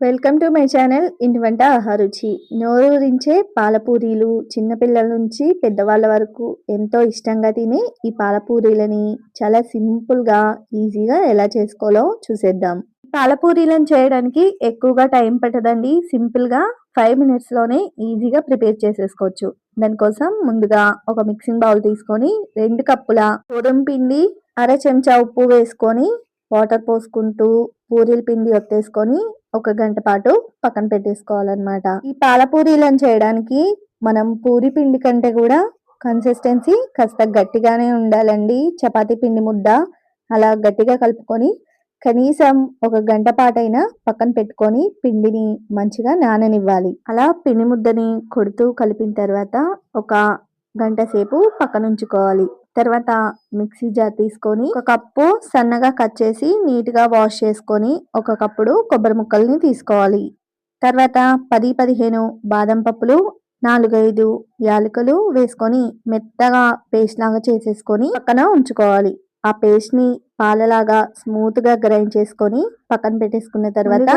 Welcome to my channel ఇంటి వంట ఆహారుచి నోరూరించే పాలపూరీలు చిన్నపిల్లల నుంచి పెద్దవాళ్ళ వరకు ఎంతో ఇష్టంగా తినే ఈ పాలపూరీలని చాలా సింపుల్గా ఈజీగా ఎలా చేసుకోవాలో చూసేద్దాం. పాలపూరీలను చేయడానికి ఎక్కువగా టైం పట్టదండి. సింపుల్గా ఫైవ్ మినిట్స్లోనే ఈజీగా ప్రిపేర్ చేసేసుకోవచ్చు. దానికోసం ముందుగా ఒక మిక్సింగ్ బౌల్ తీసుకొని రెండు కప్పుల గోధుమ పిండి అర చెంచా ఉప్పు వేసుకొని వాటర్ పోసుకుంటూ పూరీల పిండి ఒత్తేసుకొని ఒక గంట పాటు పక్కన పెట్టేసుకోవాలన్నమాట. ఈ పాలపూరీలను చేయడానికి మనం పూరి పిండి కంటే కూడా కన్సిస్టెన్సీ కాస్త గట్టిగానే ఉండాలండి. చపాతీ పిండి ముద్ద అలా గట్టిగా కలుపుకొని కనీసం ఒక గంట పాటైనా పక్కన పెట్టుకొని పిండిని మంచిగా నాననివ్వాలి. అలా పిండి ముద్దని కొడుతూ కలిపిన తర్వాత ఒక గంట సేపు పక్కన ఉంచుకోవాలి. తర్వాత మిక్సీ జార్ తీసుకొని ఒక కప్పు సన్నగా కట్ చేసి నీట్గా వాష్ చేసుకొని ఒక కప్పుడు కొబ్బరి ముక్కల్ని తీసుకోవాలి. తర్వాత పది పదిహేను బాదం పప్పులు నాలుగైదు యాలకులు వేసుకొని మెత్తగా పేస్ట్ లాగా చేసేసుకొని పక్కన ఉంచుకోవాలి. ఆ పేస్ట్ని పాలలాగా స్మూత్గా గ్రైండ్ చేసుకొని పక్కన పెట్టేసుకున్న తర్వాత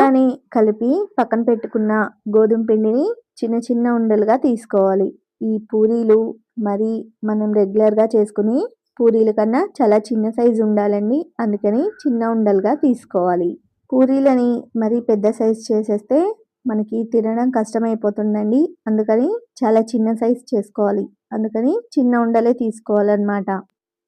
కలిపి పక్కన పెట్టుకున్న గోధుమ పిండిని చిన్న చిన్న ఉండలుగా తీసుకోవాలి. ఈ పూరీలు మరి మనం రెగ్యులర్గా చేసుకుని పూరీల కన్నా చాలా చిన్న సైజు ఉండాలండి. అందుకని చిన్న ఉండలుగా తీసుకోవాలి. పూరీలని మరి పెద్ద సైజ్ చేసేస్తే మనకి తినడం కష్టమైపోతుందండి. అందుకని చాలా చిన్న సైజ్ చేసుకోవాలి. అందుకని చిన్న ఉండలే తీసుకోవాలన్నమాట.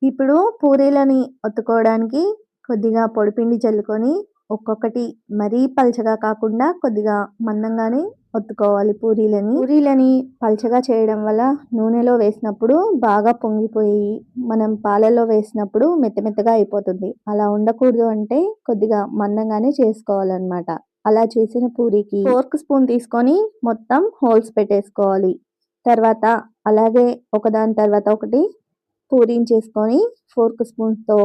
ఇప్పుడు పూరీలని ఒత్తుకోవడానికి కొద్దిగా పొడిపిండి చల్లుకొని ఒక్కొక్కటి మరీ పల్చగా కాకుండా కొద్దిగా మందంగానే ఒత్తుకోవాలి పూరీలని. పూరీలని పల్చగా చేయడం వల్ల నూనెలో వేసినప్పుడు బాగా పొంగిపోయి మనం పాలలో వేసినప్పుడు మెత్త మెత్తగా అయిపోతుంది. అలా ఉండకూడదు అంటే కొద్దిగా మందంగానే చేసుకోవాలన్నమాట. అలా చేసిన పూరికి ఫోర్క్ స్పూన్ తీసుకొని మొత్తం హోల్స్ పెట్టేసుకోవాలి. తర్వాత అలాగే ఒకదాని తర్వాత ఒకటి పూరీని చేసుకొని ఫోర్క్ స్పూన్తో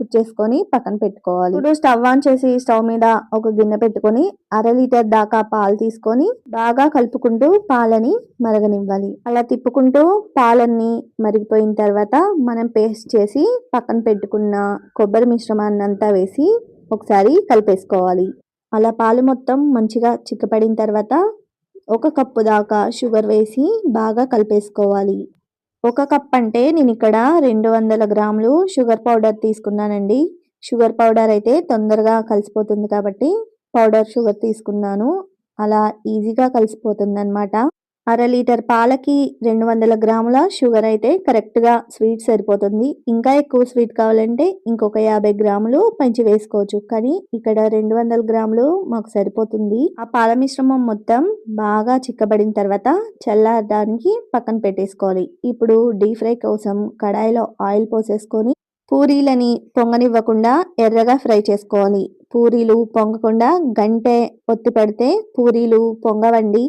కుచ్చేసుకొని పక్కన పెట్టుకోవాలి. ఇప్పుడు స్టవ్ ఆన్ చేసి స్టవ్ మీద ఒక గిన్నె పెట్టుకొని అర లీటర్ దాకా పాలు తీసుకొని బాగా కలుపుకుంటూ పాలని మరగనివ్వాలి. అలా తిప్పుకుంటూ పాలన్నీ మరిగిపోయిన తర్వాత మనం పేస్ట్ చేసి పక్కన పెట్టుకున్న కొబ్బరి మిశ్రమాన్ని అంతా వేసి ఒకసారి కలిపేసుకోవాలి. అలా పాలు మొత్తం మంచిగా చిక్కపడిన తర్వాత ఒక కప్పు దాకా షుగర్ వేసి బాగా కలిపేసుకోవాలి. ఒక కప్ అంటే నేను ఇక్కడ రెండు వందల గ్రాములు షుగర్ పౌడర్ తీసుకున్నానండి. షుగర్ పౌడర్ అయితే తొందరగా కలిసిపోతుంది కాబట్టి పౌడర్ షుగర్ తీసుకున్నాను. అలా ఈజీగా కలిసిపోతుంది అనమాట అర లీటర్ పాలకి రెండు వందల గ్రాముల షుగర్ అయితే కరెక్ట్గా స్వీట్ సరిపోతుంది. ఇంకా ఎక్కువ స్వీట్ కావాలంటే ఇంకొక యాభై గ్రాములు పెంచి వేసుకోవచ్చు. కానీ ఇక్కడ రెండు వందల గ్రాములు మాకు సరిపోతుంది. ఆ పాల మిశ్రమం మొత్తం బాగా చిక్కబడిన తర్వాత చల్లారడానికి పక్కన పెట్టేసుకోవాలి. ఇప్పుడు డీప్ ఫ్రై కోసం కడాయిలో ఆయిల్ పోసేసుకొని పూరీలని పొంగనివ్వకుండా ఎర్రగా ఫ్రై చేసుకోవాలి. పూరీలు పొంగకుండా గంటే ఒత్తి పెడితే పూరీలు పొంగవండి.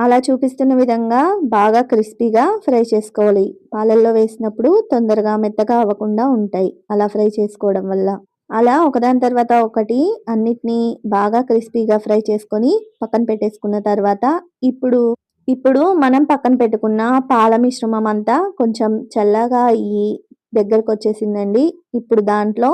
అలా చూపిస్తున్న విధంగా బాగా క్రిస్పీగా ఫ్రై చేసుకోవాలి. పాలల్లో వేసినప్పుడు తొందరగా మెత్తగా అవ్వకుండా ఉంటాయి అలా ఫ్రై చేసుకోవడం వల్ల. అలా ఒకదాని తర్వాత ఒకటి అన్నిటినీ బాగా క్రిస్పీగా ఫ్రై చేసుకొని పక్కన పెట్టేసుకున్న తర్వాత ఇప్పుడు ఇప్పుడు మనం పక్కన పెట్టుకున్న పాల మిశ్రమం అంతా కొంచెం చల్లగా అయ్యి దగ్గరకు వచ్చేసిందండి. ఇప్పుడు దాంట్లో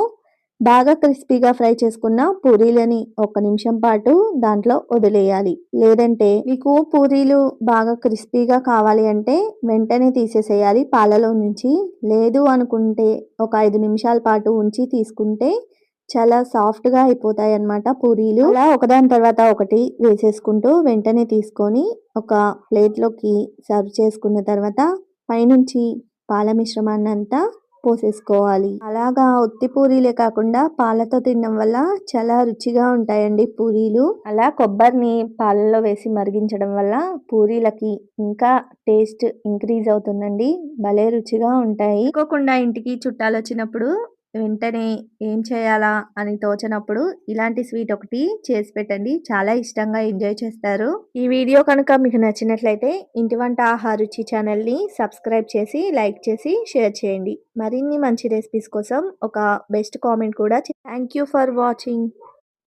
బాగా క్రిస్పీగా ఫ్రై చేసుకున్న పూరీలని ఒక నిమిషం పాటు దాంట్లో వదిలేయాలి. లేదంటే మీకు పూరీలు బాగా క్రిస్పీగా కావాలి అంటే వెంటనే తీసేసేయాలి పాలలో నుంచి. లేదు అనుకుంటే ఒక ఐదు నిమిషాల పాటు ఉంచి తీసుకుంటే చాలా సాఫ్ట్గా అయిపోతాయి అన్నమాట పూరీలు. అలా ఒకదాని తర్వాత ఒకటి వేసేసుకుంటూ వెంటనే తీసుకొని ఒక ప్లేట్లోకి సర్వ్ చేసుకున్న తర్వాత పైనుంచి పాల మిశ్రమాన్ని అంతా పోసేసుకోవాలి. అలాగా ఉత్తి పూరీలే కాకుండా పాలతో తినడం వల్ల చాలా రుచిగా ఉంటాయండి పూరీలు. అలా కొబ్బరిని పాలలో వేసి మరిగించడం వల్ల పూరీలకి ఇంకా టేస్ట్ ఇంక్రీజ్ అవుతుందండి. భలే రుచిగా ఉంటాయి. అనుకోకుండా ఇంటికి చుట్టాలు వచ్చినప్పుడు వెంటనే ఏం చేయాలా అని తోచనప్పుడు ఇలాంటి స్వీట్ ఒకటి చేసి పెట్టండి. చాలా ఇష్టంగా ఎంజాయ్ చేస్తారు. ఈ వీడియో కనుక మీకు నచ్చినట్లయితే ఇంటి వంట ఆహార రుచి ఛానల్ని సబ్స్క్రైబ్ చేసి లైక్ చేసి షేర్ చేయండి. మరిన్ని మంచి రెసిపీస్ కోసం ఒక బెస్ట్ కామెంట్ కూడా థ్యాంక్ ఫర్ వాచింగ్.